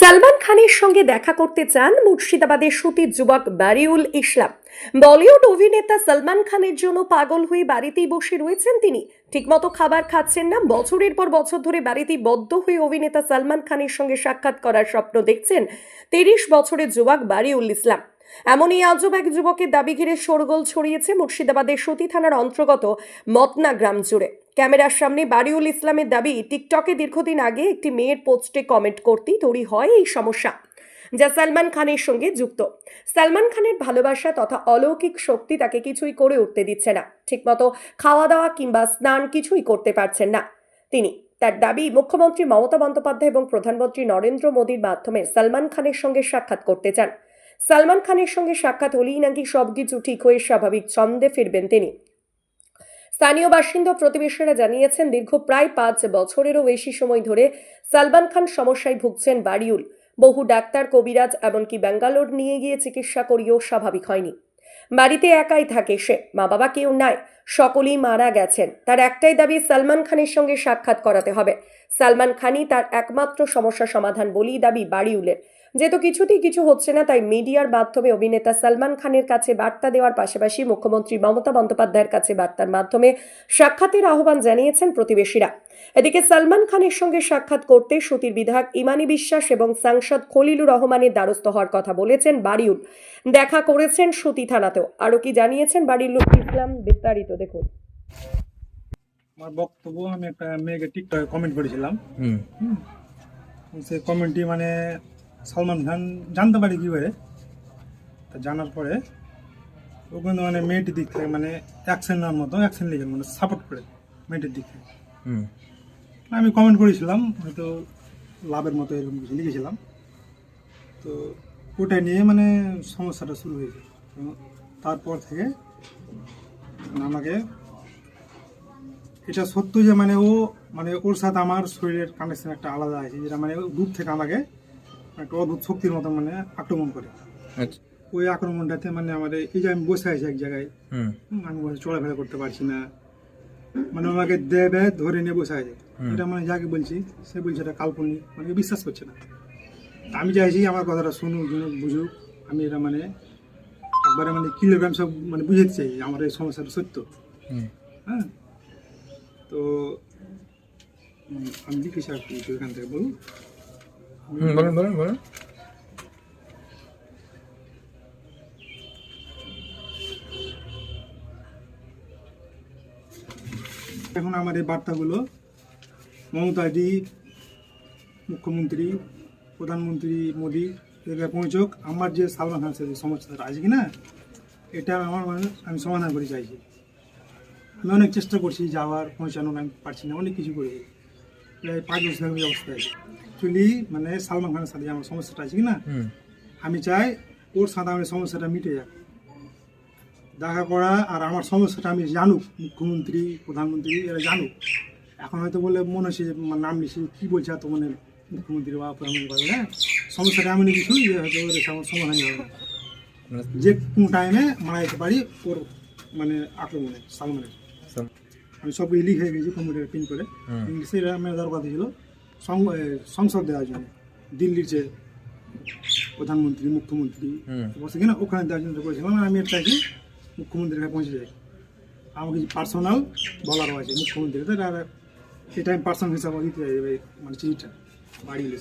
সালমান খানের সঙ্গে দেখা করতে চান মুর্শিদাবাদের সুতির যুবক বারিউল ইসলাম। বলিউড অভিনেতা সালমান খানের জন্য পাগল হয়ে বাড়িতেই বসে রয়েছেন তিনি। ঠিকমতো খাবার খাচ্ছেন না, বছরের পর বছর ধরে বাড়িতেই বদ্ধ হয়ে অভিনেতা সালমান খানের সঙ্গে সাক্ষাৎ করার স্বপ্ন দেখছেন তিরিশ বছরের যুবক বারিউল ইসলাম। এমনই আজব এক যুবকের দাবি ঘিরে শোরগোল ছড়িয়েছে মুর্শিদাবাদের সতী থানার অন্তর্গত মতনা গ্রাম জুড়ে। ক্যামেরার সামনে বারিউল ইসলামের দাবি, টিকটকে দীর্ঘদিন আগে একটি মেয়ের পোস্টে কমেন্ট করতেই তৈরি হয় এই সমস্যা, যা সালমান খানের সঙ্গে যুক্ত। সালমান খানের ভালোবাসা তথা অলৌকিক শক্তি তাকে কিছুই করে উঠতে দিচ্ছে না। ঠিকমতো খাওয়া দাওয়া কিংবা স্নান কিছুই করতে পারছেন না। তিনি তার দাবি, মুখ্যমন্ত্রী মমতা বন্দ্যোপাধ্যায় এবং প্রধানমন্ত্রী নরেন্দ্র মোদীর মাধ্যমে সালমান খানের সঙ্গে সাক্ষাৎ করতে চান। সালমান খানের সঙ্গে সাক্ষাৎ হলেই নাকি সবকিছু ঠিক হয়ে স্বাভাবিক ছন্দে ফিরবেন তিনি। স্থানীয় বাসিন্দা প্রতিবেশীরা জানিয়েছেন, দীর্ঘ প্রায় পাঁচ বছরেরও বেশি সময় ধরে সালমান খান সমস্যায় ভুগছেন বাড়িউল বহু ডাক্তার, কবিরাজ, এমনকি ব্যাঙ্গালোর নিয়ে গিয়ে চিকিৎসা করিয়েও স্বাভাবিক হয়নি। বাড়িতে একাই থাকে সে মা বাবা কেউ নাই, সকলেই মারা গেছেন। তার একটাই দাবি, সালমান খানের সঙ্গে সাক্ষাৎ করাতে হবে। সালমান খানই তার একমাত্র সমস্যা সমাধান বলেই দাবি বাড়িউলের যেহেতু কিছুতেই কিছু হচ্ছে না তাই মিডিয়ার মাধ্যমে অভিনেতা সালমান খানের কাছে বার্তা দেওয়ার পাশাপাশি মুখ্যমন্ত্রী মমতা বন্দ্যোপাধ্যায়ের কাছে বার্তার মাধ্যমে সাক্ষাতের আহ্বান জানিয়েছেন প্রতিবেশীরা। এদিকে সালমান খানের সঙ্গে সাক্ষাৎ করতে সুতির বিধায়ক ইমানি বিশ্বাস এবং সাংসদ খলিলুর রহমানের দ্বারস্থ হওয়ার কথা বলেছেন বাড়িউল। দেখা করেছেন সুতি থানাতেও। আরও কি জানিয়েছেন বাড়ির লোক ইসলাম বিস্তারিত দেখুন। আমার বক্তব্য আমি একটা মেয়েকে টিকটকে কমেন্ট করেছিলাম। সেই কমেন্টটি মানে সালমান খান জানতে পারি কীভাবে তা জানার পরে ও কিন্তু মানে মেয়েটির দিক থেকে মানে অ্যাকশন নেওয়ার মতো অ্যাকশন লিখে মানে সাপোর্ট করে মেয়েটির দিক থেকে। আমি কমেন্ট করেছিলাম হয়তো লাভের মতো এরকম কিছু লিখেছিলাম। তো ওটা নিয়ে মানে সমস্যাটা শুরু হয়েছে। তারপর থেকে মানে আমাকে এটা সত্য যে মানে ও মানে ওর সাথে আমার শরীরের কানেকশন একটা আলাদা আছে যেটা মানে দূর থেকে আমাকে একটা অদ্ভুত শক্তির মতো মানে আক্রমণ করে। আচ্ছা। ওই আক্রমণটাতে মানে আমাদের এই যে আমি বসে আছি এক জায়গায় আমি বসে চলাফেরা করতে পারছি না। মানে আমাকে দেবে ধরে নিয়ে বসে আছে। এটা মানে যাকে বলছি সে বলছে এটা কাল্পনিক মানে বিশ্বাস করছে না। আমি চাইছি আমার কথাটা শুনুক জুনুক বুঝুক। আমি এটা মানে একবারে মানে কিলোগ্রাম সব মানে বুঝাতে চাই আমার এই সমস্যাটা সত্য। হ্যাঁ? তো আমি লিখেছি আর কি এখান থেকে বলুন। এখন আমার এই বার্তাগুলো মমতাদি মুখ্যমন্ত্রী, প্রধানমন্ত্রী মোদী, এদের পৌঁছক আমার যে সালমান খান সাথে সমস্যাটা আছে কি না এটা আমার মানে আমি সমাধান করে চাইছি। আমি অনেক চেষ্টা করছি যাওয়ার, পৌঁছানোর, আমি পারছি না, অনেক কিছু করেছি প্রায় পাঁচ বছর ধরে এই অবস্থা অ্যাকচুয়ালি মানে সালমান খানের সাথে আমার সমস্যাটা আছে কি না আমি চাই ওর সাথে আমার সমস্যাটা মিটে যাক। দেখা করা আর আমার সমস্যাটা আমি জানুক মুখ্যমন্ত্রী প্রধানমন্ত্রী এরা জানুক। এখন হয়তো বলে মনে হচ্ছে যে নাম নিছি কী বলছে এত মানে মুখ্যমন্ত্রী বা প্রধানমন্ত্রী বলে? হ্যাঁ সমস্যাটা এমনই কিছু যে হয়তো ওদের আমার সমাধান হবে না। মানে যে কোন টাইমে মারা যেতে পারি ওর মানে আক্রমণে সালমানে সম- আমি সব লিখ হয়ে গেছি কম্পিউটারে প্রিন্ট করে। ইংলিশে আমার দরকার ছিল সংসদ দেওয়ার জন্য। দিল্লির যে প্রধানমন্ত্রী মুখ্যমন্ত্রী বসে কিনা ওখানে দেওয়ার জন্য করেছিলাম আমি এটা চাইছি মুখ্যমন্ত্রীর কাছে পৌঁছে যাই। আমাকে পার্সোনাল বলারও আছে মুখ্যমন্ত্রী তো এটা এটা আমি পার্সোনাল হিসাবে দিতে চাই মানে চিঠিটা বাড়ি গেলে